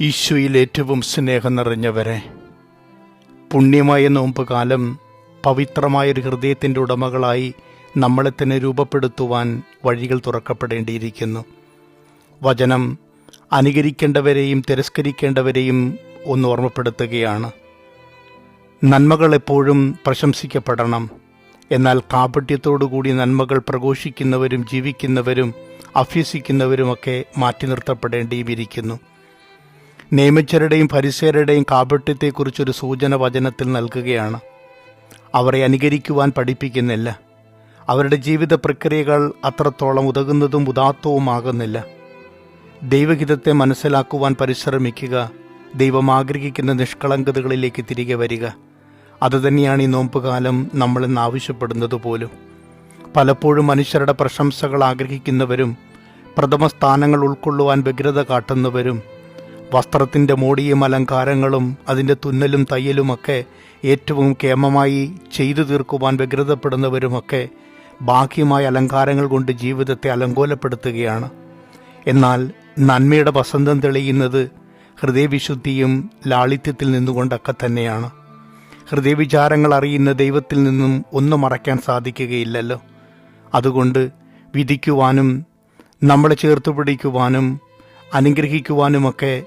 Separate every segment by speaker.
Speaker 1: ഈശോയിൽ ഏറ്റവും സ്നേഹം നിറഞ്ഞവരെ പുണ്യമായ നോമ്പ് കാലം പവിത്രമായൊരു ഹൃദയത്തിന്റെ ഉടമകളായി നമ്മളെ തന്നെ രൂപപ്പെടുത്തുവാൻ വഴികൾ തുറക്കപ്പെടേണ്ടിയിരിക്കുന്നു. വചനം അനുകരിക്കേണ്ടവരെയും തിരസ്കരിക്കേണ്ടവരെയും ഒന്ന് ഓർമ്മപ്പെടുത്തുകയാണ്. നന്മകൾ എപ്പോഴും പ്രശംസിക്കപ്പെടണം. എന്നാൽ കാപട്യത്തോടുകൂടി നന്മകൾ പ്രഘോഷിക്കുന്നവരും ജീവിക്കുന്നവരും അഭ്യസിക്കുന്നവരുമൊക്കെ മാറ്റി നിർത്തപ്പെടേണ്ടിയിരിക്കുന്നു നിയമച്ചരുടെയും പരിസരുടെയും കാപട്യത്തെക്കുറിച്ചൊരു സൂചന വചനത്തിൽ നൽകുകയാണ്. അവരെ അനുകരിക്കുവാൻ പഠിപ്പിക്കുന്നില്ല. അവരുടെ ജീവിത പ്രക്രിയകൾ അത്രത്തോളം ഉതകുന്നതും ഉദാത്തവുമാകുന്നില്ല. ദൈവഹിതത്തെ മനസ്സിലാക്കുവാൻ പരിശ്രമിക്കുക ദൈവം ആഗ്രഹിക്കുന്ന നിഷ്കളങ്കതകളിലേക്ക് തിരികെ വരിക. അതുതന്നെയാണ് ഈ നോമ്പുകാലം നമ്മളിന്ന് ആവശ്യപ്പെടുന്നത് പോലും. പലപ്പോഴും മനുഷ്യരുടെ പ്രശംസകൾ ആഗ്രഹിക്കുന്നവരും പ്രഥമ സ്ഥാനങ്ങൾ ഉൾക്കൊള്ളുവാൻ വ്യഗ്രത കാട്ടുന്നവരും വസ്ത്രത്തിന്റെ മോടിയും അലങ്കാരങ്ങളും അതിന്റെ തുന്നലും തയ്യലുമൊക്കെ ഏറ്റവും കേമമായി ചെയ്തു തീർക്കുവാൻ വ്യഗ്രതപ്പെടുന്നവരുമൊക്കെ ബാഹ്യമായ അലങ്കാരങ്ങൾ കൊണ്ട് ജീവിതത്തെ അലങ്കോലപ്പെടുത്തുകയാണ്. എന്നാൽ നന്മയുടെ വസന്തം തെളിയുന്നത് ഹൃദയവിശുദ്ധിയും ലാളിത്യത്തിൽ നിന്നുകൊണ്ടൊക്കെ തന്നെയാണ്. ഹൃദയവിചാരങ്ങൾ അറിയുന്ന ദൈവത്തിൽ നിന്നും ഒന്നും മറയ്ക്കാൻ സാധിക്കുകയില്ലല്ലോ. അതുകൊണ്ട് വിധിക്കുവാനും നമ്മളെ ചേർത്ത് പിടിക്കുവാനും അനുഗ്രഹിക്കുവാനുമൊക്കെ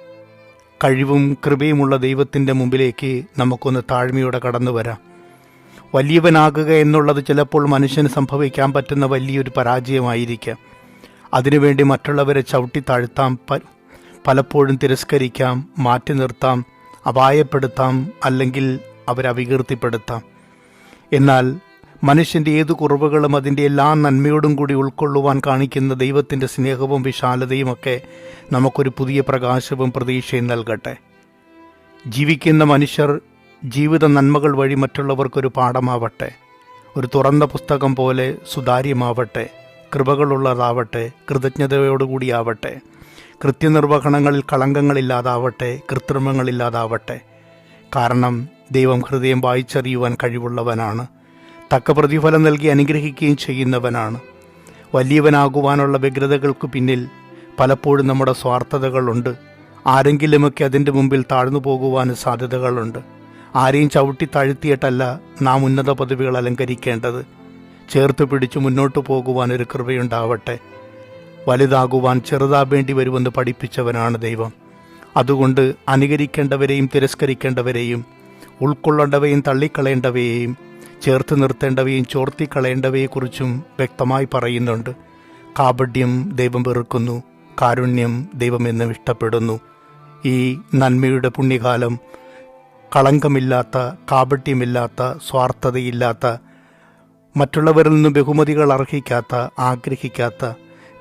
Speaker 1: കഴിവും കൃപയുമുള്ള ദൈവത്തിന്റെ മുമ്പിലേക്ക് നമുക്കൊന്ന് താഴ്മയോടെ കടന്നു വരാം. വലിയവനാകുക എന്നുള്ളത് ചിലപ്പോൾ മനുഷ്യന് സംഭവിക്കാൻ പറ്റുന്ന വലിയൊരു പരാജയമായിരിക്കാം. അതിനുവേണ്ടി മറ്റുള്ളവരെ ചവിട്ടി താഴ്ത്താം പലപ്പോഴും തിരസ്കരിക്കാം മാറ്റി നിർത്താം അപായപ്പെടുത്താം അല്ലെങ്കിൽ അവരെ അപകീർത്തിപ്പെടുത്താം എന്നാൽ മനുഷ്യന്റെ ഏതു കുറവുകളും അതിന്റെ എല്ലാ നന്മയോടും കൂടി ഉൾക്കൊള്ളുവാൻ കാണിക്കുന്ന ദൈവത്തിന്റെ സ്നേഹവും വിശാലതയും ഒക്കെ നമുക്കൊരു പുതിയ പ്രകാശവും പ്രതീക്ഷയും നൽകട്ടെ. ജീവിക്കുന്ന മനുഷ്യർ ജീവിത നന്മകൾ വഴി മറ്റുള്ളവർക്കൊരു പാഠമാവട്ടെ. ഒരു തുറന്ന പുസ്തകം പോലെ സുതാര്യമാവട്ടെ. കൃപകളുള്ളതാവട്ടെ. കൃതജ്ഞതയോടുകൂടിയാവട്ടെ. കൃത്യനിർവഹണങ്ങളിൽ കളങ്കങ്ങളില്ലാതാവട്ടെ. കൃത്രിമങ്ങളില്ലാതാവട്ടെ. കാരണം ദൈവം ഹൃദയം വായിച്ചറിയുവാൻ കഴിവുള്ളവനാണ്. തക്ക പ്രതിഫലം നൽകി അനുഗ്രഹിക്കുകയും ചെയ്യുന്നവനാണ്. വലിയവനാകുവാനുള്ള വ്യഗ്രതകൾക്ക് പിന്നിൽ പലപ്പോഴും നമ്മുടെ സ്വാർത്ഥതകളുണ്ട്. ആരെങ്കിലുമൊക്കെ അതിന്റെ മുമ്പിൽ താഴ്ന്നു പോകുവാനും സാധ്യതകളുണ്ട്. ആരെയും ചവിട്ടി താഴ്ത്തിയിട്ടല്ല നാം ഉന്നത പദവികൾ അലങ്കരിക്കേണ്ടത്. ചേർത്ത് പിടിച്ച് മുന്നോട്ട് പോകുവാൻ ഒരു കൃപയുണ്ടാവട്ടെ. വലുതാകുവാൻ ചെറുതാവേണ്ടി വരുമെന്ന് പഠിപ്പിച്ചവനാണ് ദൈവം. അതുകൊണ്ട് അനുകരിക്കേണ്ടവരെയും തിരസ്കരിക്കേണ്ടവരെയും ഉൾക്കൊള്ളേണ്ടവയും തള്ളിക്കളയേണ്ടവയെയും ചേർത്ത് നിർത്തേണ്ടവയും ചോർത്തിക്കളയേണ്ടവയെക്കുറിച്ചും വ്യക്തമായി പറയുന്നുണ്ട്. കാപഡ്യം ദൈവം വെറുക്കുന്നു കാരുണ്യം ദൈവം എന്നും ഇഷ്ടപ്പെടുന്നു. ഈ നന്മയുടെ പുണ്യകാലം കളങ്കമില്ലാത്ത കാപട്യമില്ലാത്ത സ്വാർത്ഥതയില്ലാത്ത മറ്റുള്ളവരിൽ നിന്നും ബഹുമതികൾ അർഹിക്കാത്ത ആഗ്രഹിക്കാത്ത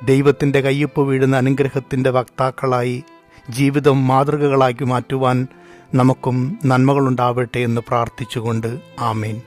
Speaker 1: ദൈവത്തിന്റെ കയ്യൊപ്പ് വീഴുന്ന അനുഗ്രഹത്തിന്റെ വക്താക്കളായി ജീവിതം മാതൃകകളാക്കി മാറ്റുവാൻ നമുക്കും നന്മകളുണ്ടാവട്ടെ എന്ന് പ്രാർത്ഥിച്ചുകൊണ്ട് ആമേൻ.